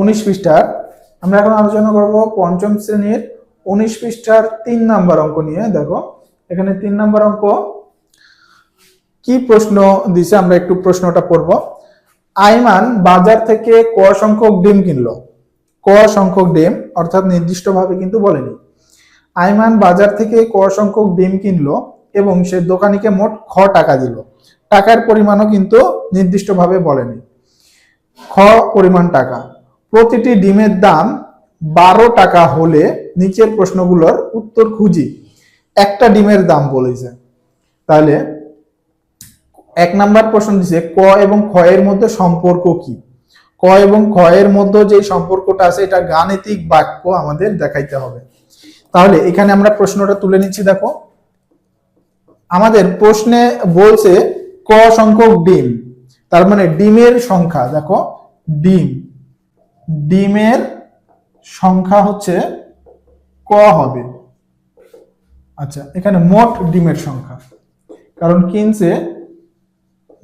উনিশ পৃষ্ঠার। আমরা এখন আলোচনা করব পঞ্চম শ্রেণির উনিশ পৃষ্ঠার তিন নাম্বার অঙ্ক নিয়ে। দেখো, এখানে তিন নাম্বার অঙ্ক। কি প্রশ্ন দিছে? আমরা একটু প্রশ্নটা পড়ব। আইমান বাজার থেকে ক সংখ্যক ডিম কিনলো? ক সংখ্যক ডিম, অর্থাৎ নির্দিষ্টভাবে কিন্তু বলেনি। আইমান বাজার থেকে ক সংখ্যক ডিম কিনলো এবং সে দোকানিকে মোট খ টাকা দিল। টাকার পরিমাণও কিন্তু নির্দিষ্টভাবে বলেনি। খ পরিমাণ টাকা। প্রতিটি ডিমের দাম বারো টাকা হলে নিচের প্রশ্নগুলোর উত্তর খুঁজি। একটা ডিমের দাম বলেছে। তাহলে এক নাম্বার প্রশ্ন দিছে, ক এবং খ এর মধ্যে সম্পর্ক কি? ক এবং খ এর মধ্যে যে সম্পর্কটা আছে, এটা গাণিতিক বাক্য আমাদের দেখাইতে হবে। তাহলে এখানে আমরা প্রশ্নটা তুলে নিচ্ছি, দেখো। আমাদের প্রশ্নে বলছে ক সংখ্যক ডিম। তার মানে ডিমের সংখ্যা, দেখো, ডিম। ডিমের সংখ্যা হচ্ছে ক হবে। আচ্ছা এখানে মোট ডিমের সংখ্যা। কারণ কিনছে,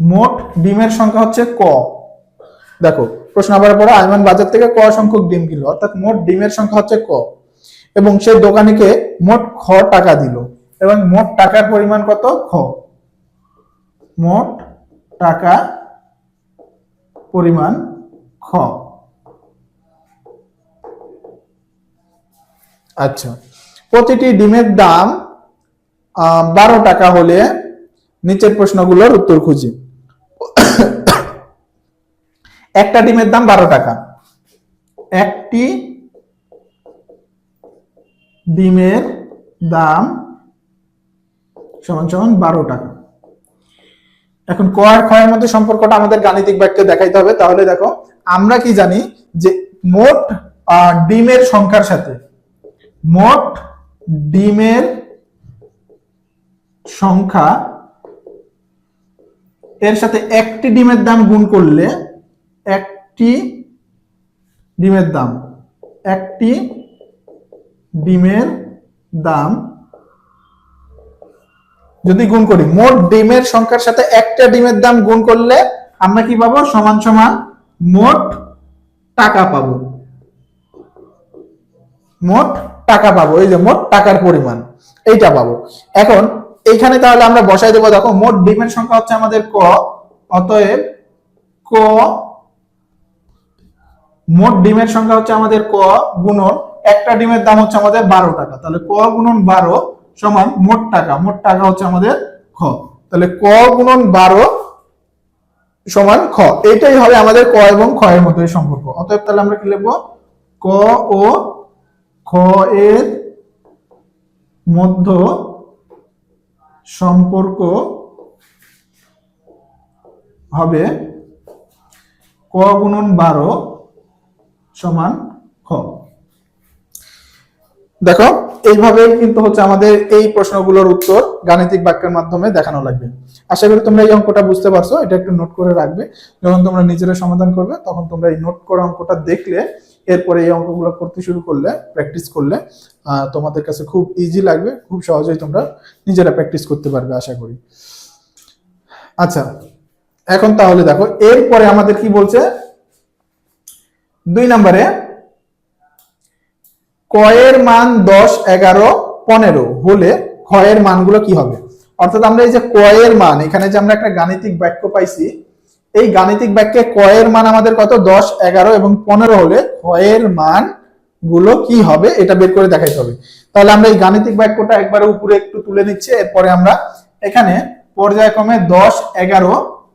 মোট ডিমের সংখ্যা হচ্ছে ক। দেখো, প্রশ্ন আবার পরে আইমান বাজার থেকে ক সংখ্যক ডিম কিনলো, অর্থাৎ মোট ডিমের সংখ্যা হচ্ছে ক। এবং সে দোকানিকে মোট খ টাকা দিল। এবং মোট টাকার পরিমাণ কত? খ। মোট টাকা পরিমাণ খ। আচ্ছা। প্রতিটি ডিমের দাম বারো টাকা হলে নিচের প্রশ্নগুলোর উত্তর খুঁজি। একটা ডিমের দাম বারো টাকা। একটি ডিমের দাম সমান সমান বারো টাকা। এখন ক আর ক্ষয়ের মধ্যে সম্পর্কটা আমাদের গাণিতিক বাক্যে দেখাইতে হবে। তাহলে দেখো, আমরা কি জানি যে মোট ডিমের সংখ্যার সাথে মোট ডিমের সংখ্যা এর সাথে একটি ডিমের দাম গুণ করলে একটি ডিমের দাম, একটি ডিমের দাম যদি গুণ করি, মোট ডিমের সংখ্যার সাথে একটা ডিমের দাম গুণ করলে আমরা কি পাবো? সমান সমান মোট টাকা পাবো। মোট টাকা পাবো, এই যে মোট টাকার পরিমাণ, এইটা পাবো। এখন এইখানে তাহলে আমরা বসাই দেবো, দেখো মোট ডিমের সংখ্যা হচ্ছে আমাদের ক, অতএব ক, মোট ডিমের সংখ্যা হচ্ছে আমাদের ক গুণন, একটা ডিমের দাম হচ্ছে আমাদের বারো টাকা। তাহলে ক গুণন বারো সমান মোট টাকা মোট টাকা হচ্ছে আমাদের খ। তাহলে ক গুণন বারো সমান খ এটাই হবে আমাদের ক এবং খ এর মধ্যে সম্পর্ক। অতএব তাহলে আমরা কি লিখব? ক ও খ এর মধ্য সম্পর্ক হবে ক গুণন বারো সমান খ। দেখো এইভাবে কিন্তু হচ্ছে আমাদের এই প্রশ্নগুলোর উত্তর গাণিতিক বাক্যের মাধ্যমে দেখানো লাগবে। আশা করি তোমরা এই অঙ্কটা বুঝতে পারছ, এটা একটু নোট করে রাখবে। যখন তোমরা নিজেরা সমাধান করবে, তখন তোমরা এই নোট করা অঙ্কটা দেখলে এরপরে এই অঙ্কগুলো করতে শুরু করলে প্র্যাকটিস করলে তোমাদের কাছে খুব ইজি লাগবে, খুব সহজেই তোমরা নিজেরা প্র্যাকটিস করতে পারবে, আশা করি। আচ্ছা এখন তাহলে দেখো, এরপরে আমাদের কি বলছে? দুই নম্বরে, কয়ের মান দশ, এগারো, পনেরো হলে ক্ষয়ের মানগুলো কি হবে? অর্থাৎ আমরা এই যে কয়ের মান, এখানে যে আমরা একটা গাণিতিক বাক্য পাইছি এই গাণিতিক বাক্যে কয়ের মান আমাদের কত? দশ, এগারো এবং পনেরো হলে ক্ষয়ের মানগুলো কি হবে? এটা বের করে দেখাইতে হবে। তাহলে আমরা এই গাণিতিক বাক্যটা একবারে উপরে একটু তুলে নিচ্ছি, এরপরে আমরা এখানে পর্যায়ক্রমে দশ, এগারো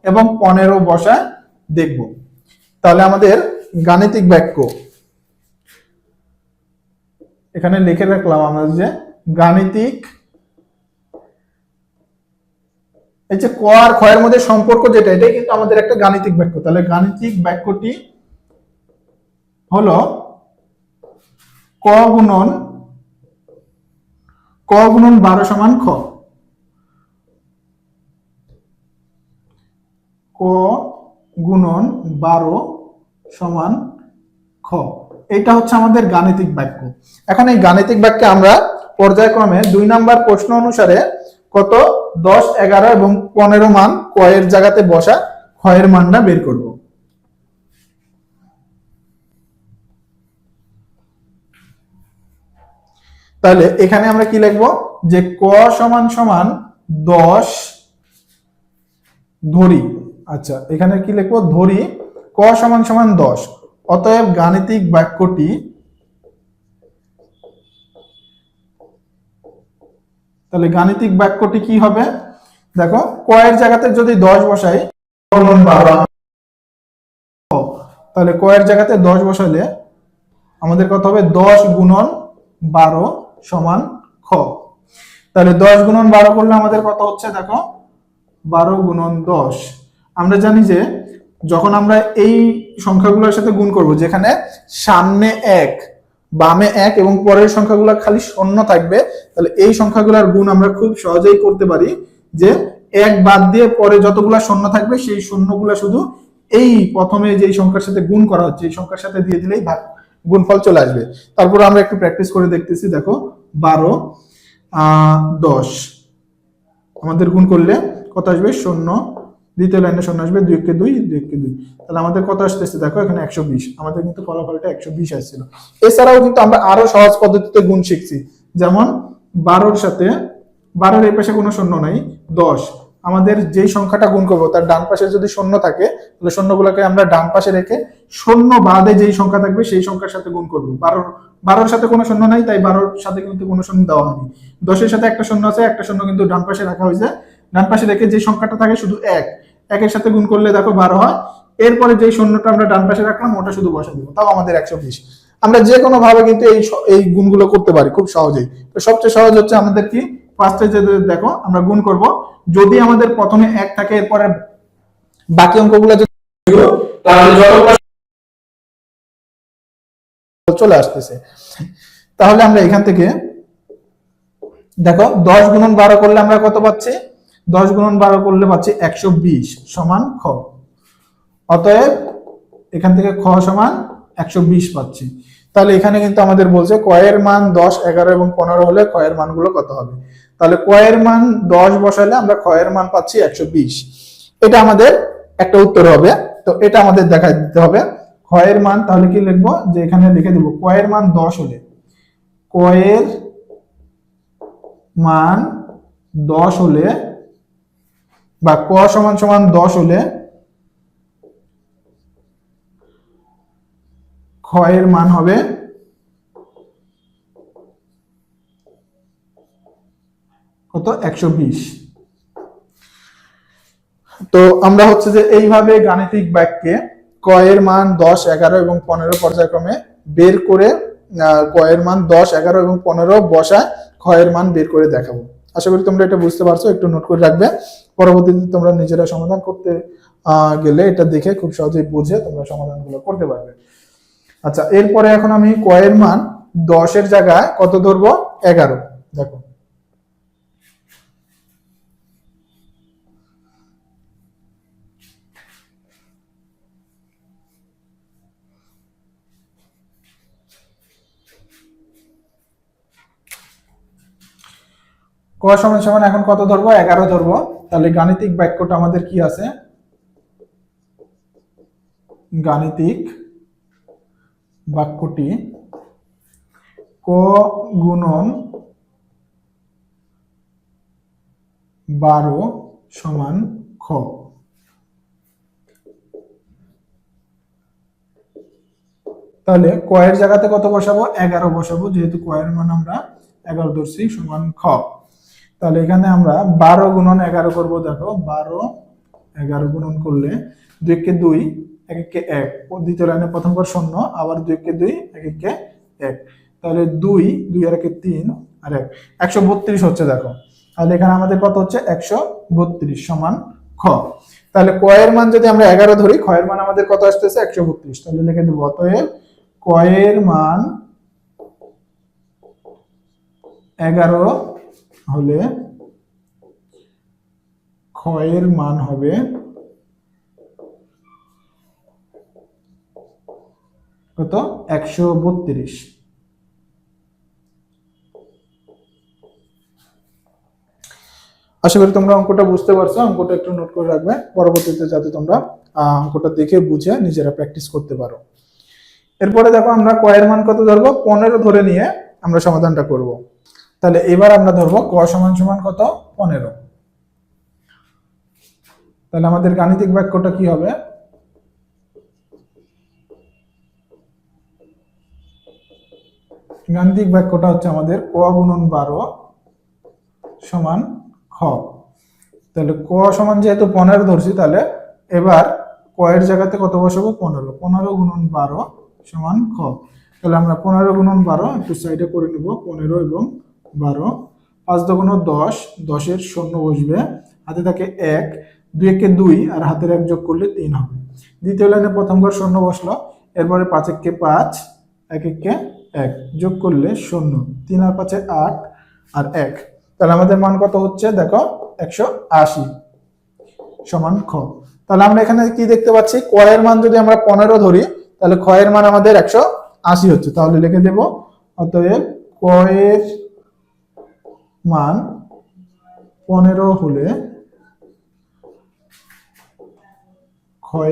এবং পনেরো বসা দেখব। তাহলে আমাদের গাণিতিক বাক্য। এখানে লিখে রাখলাম আমরা যে গাণিতিক এই যে ক আর ক্ষয়ের মধ্যে সম্পর্ক যেটা, এটাই কিন্তু আমাদের একটা গাণিতিক বাক্য। তাহলে গাণিতিক বাক্যটি হলো ক গুণন ক গুণন বারো সমান খ। ক গুণন বারো সমান খ। এটা হচ্ছে আমাদের গাণিতিক বাক্য। এখন এই গাণিতিক বাক্যে আমরা পর্যায়ক্রমে দুই নাম্বার প্রশ্ন অনুসারে কত? দশ, এগারো এবং পনেরো মান কয়ের জায়গাতে বসা ক্ষয়ের মানটা বের করব। তাহলে এখানে আমরা কি লিখব? যে ক সমান সমান দশ ধরি। আচ্ছা এখানে কি লিখব? ধরি ক সমান সমান দশ। অতএব গাণিতিক বাক্যটি তাহলে গাণিতিক বাক্যটি কি হবে? দেখো, কয়ের জায়গাতে যদি দশ বসাই তাহলে কয়ের জায়গাতে দশ বসালে আমাদের কত হবে? দশ গুণন বারো সমান খ। তাহলে দশ গুণন বারো করলে আমাদের কত হচ্ছে? দেখো, বারো গুণন দশ। আমরা জানি যে যখন আমরা এই সংখ্যাগুলোর সাথে গুণ করব, যেখানে সামনে এক বামে এক এবং পরের সংখ্যাগুলো খালি শূন্য থাকবে, তাহলে এই সংখ্যাগুলোর গুণ আমরা খুব সহজেই করতে পারি যে এক বাদ দিয়ে পরে যতগুলা শূন্য থাকবে, সেই শূন্যগুলা শুধু এই প্রথমে যেই সংখ্যার সাথে গুণ করা হচ্ছে, এই সংখ্যার সাথে দিয়ে দিলেই ভাগ, গুণফল চলে আসবে। তারপর আমরা একটু প্র্যাকটিস করে দেখতেছি, দেখো, বারো দশ। আমাদের গুণ করলে কত আসবে? শূন্য। দ্বিতীয় লাইনে শূন্য আসবে দুই কে দুই দুই কে দুই। তাহলে আমাদের কত আসতেছে? দেখো, এখানে একশো বিশ। আমাদের কিন্তু ফলাফলটা একশো বিশ আসছিল। এছাড়াও কিন্তু আমরা আরও সহজ পদ্ধতিতে গুণ শিখছি। যেমন, বারোর সাথে, বারোর এই পাশে কোনো শূন্য নাই, দশ। আমাদের যেই সংখ্যাটা গুণ করব, তার ডান পাশে যদি শূন্য থাকে, তাহলে শূন্যগুলোকে আমরা ডান পাশে রেখে শূন্য বাদে যেই সংখ্যা থাকবে, সেই সংখ্যার সাথে গুণ করব। বারোর বারোর সাথে কোনো শূন্য নাই, তাই বারোর সাথে কিন্তু কোনো শূন্য দেওয়া হয়নি। দশের সাথে একটা শূন্য আছে, একটা শূন্য কিন্তু ডান পাশে রাখা হয়েছে। ডান পাশে রেখে যে সংখ্যাটা থাকে শুধু এক। একের সাথে গুণ করলে দেখো বারো হয়। এরপরে যেই শূন্যটা আমরা ডান পাশে রাখলাম, ওটা শুধু বসা দিব। তাও আমাদের একশো বিশ। আমরা যে কোনো ভাবে কিন্তু এই এই গুণগুলো করতে পারি খুব সহজেই। তো সবচেয়ে সহজ হচ্ছে আমাদের কি? ফার্স্টে যে দেখো, আমরা গুণ করব। যদি আমাদের প্রথমে এক থাকে, এরপরে বাকি অঙ্কগুলো যদি চলে আসতেছে। তাহলে আমরা এখান থেকে দেখো, দশ গুণন বারো করলে আমরা কত পাচ্ছি? দশ গুণন বারো করলে পাচ্ছি একশো বিশ সমান খ। অতএব এখান থেকে খ সমান একশো বিশ পাচ্ছি। তাহলে এখানে কিন্তু আমাদের বলছে কয়ের মান দশ, এগারো এবং পনেরো হলে কয়ের মানগুলো কত হবে? তাহলে কয়ের মান দশ বসালে আমরা কয়ের মান পাচ্ছি একশো বিশ। এটা আমাদের একটা উত্তর হবে। তো এটা আমাদের দেখা দিতে হবে। কয়ের মান তাহলে কি লিখব? যে এখানে লিখে দেবো কয়ের মান দশ হলে। কয়ের মান দশ হলে বা ক সমান সমান দশ হলে ক্ষয়ের মান হবে কত? একশো বিশ। তো আমরা হচ্ছে যে এইভাবে গাণিতিক বাক্যে কয়ের মান দশ, এগারো এবং পনেরো পর্যায়ক্রমে বের করে কয়ের মান দশ, এগারো এবং পনেরো বসায় ক্ষয়ের মান বের করে দেখাবো। আশা করি তোমরা এটা বুঝতে পারছ, একটু নোট করে রাখবে। পরবর্তীতে তোমরা নিজেরা সমাধান করতে গেলে এটা দেখে খুব সহজেই বুঝে তোমরা সমাধানগুলো করতে পারবে। আচ্ছা এরপরে এখন আমি কয়ের মান দশের জায়গায় কত ধরবো? এগারো। দেখো ক সমান সমান এখন কত ধরবো? এগারো ধরবো। তাহলে গাণিতিক বাক্যটা আমাদের কি আছে? গাণিতিক বাক্যটি ক গুণন বারো সমান খ। তাহলে কয়ের জায়গাতে কত বসাবো? এগারো বসাবো। যেহেতু কয়ের মান আমরা এগারো ধরছি, সমান খ। তাহলে এখানে আমরা বারো গুণন এগারো করব, দেখো, বারো এগারো গুণন করলে দুই কে দুই, এক একে এক। দ্বিতীয় লাইনে প্রথম পর শূন্য, আবার দুই কে দুই, এক একে এক। তাহলে দুই দুই আর একে তিন আর এক। একশো বত্রিশ হচ্ছে, দেখো। তাহলে এখানে আমাদের কত হচ্ছে? একশো বত্রিশ সমান খ। তাহলে কয়ের মান যদি আমরা এগারো ধরি ক্ষয়ের মান আমাদের কত আসতেছে? একশো বত্রিশ। তাহলে লিখে দেবো, অতএব কয়ের মান এগারো হলে ক্ষয়ের মান হবে কত? একশো বত্রিশ। আশা করি তোমরা অঙ্কটা বুঝতে পারছ। অঙ্কটা একটু নোট করে রাখবে। পরবর্তীতে যাতে তোমরা অঙ্কটা দেখে বুঝে নিজেরা প্র্যাকটিস করতে পারো। এরপরে দেখো আমরা কয়ের মান কত ধরবো? পনেরো ধরে নিয়ে আমরা সমাধানটা করব। তাহলে এবার আমরা ধরবো ক সমান সমান কত? পনেরো। তাহলে আমাদের গাণিতিক বাক্যটা কি হবে? গাণিতিক বাক্যটা হচ্ছে আমাদের ক গুণন বারো সমান খ। তাহলে ক সমান যেহেতু পনেরো ধরছি, তাহলে এবার ক এর জায়গাতে কত বসাবো? পনেরো। পনেরো গুণন বারো সমান খ। তাহলে আমরা পনেরো গুণন বারো একটু সাইডে করে নিব, পনেরো এবং বারো, পাঁচ দগুণ দশ, দশের শূন্য বসবে। হাতে থাকে এক, দুই একে দুই, আর হাতের এক যোগ করলে তিন হবে। দ্বিতীয় লাইনে প্রথম ঘর শূন্য বসল, এরপরে পাঁচ এককে পাঁচ, এক এককে এক, যোগ করলে শূন্য, তিন আর পাঁচে আট আর এক। তাহলে আমাদের মান কত হচ্ছে? দেখো, একশো আশি সমান খ। তাহলে আমরা এখানে কি দেখতে পাচ্ছি? কয়ের মান যদি আমরা পনেরো ধরি, তাহলে এর মান আমাদের একশো আশি হচ্ছে। তাহলে লিখে দেব, অতএব ক এর মান পনেরো হলে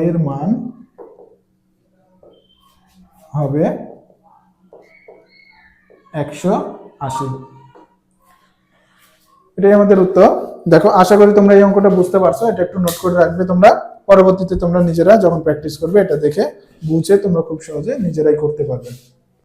এর মান হবে একশো আশি। এটাই আমাদের উত্তর। দেখো, আশা করি তোমরা এই অঙ্কটা বুঝতে পারছ। এটা একটু নোট করে রাখবে তোমরা। পরবর্তীতে তোমরা নিজেরা যখন প্র্যাকটিস করবে, এটা দেখে বুঝে তোমরা খুব সহজে নিজেরাই করতে পারবে।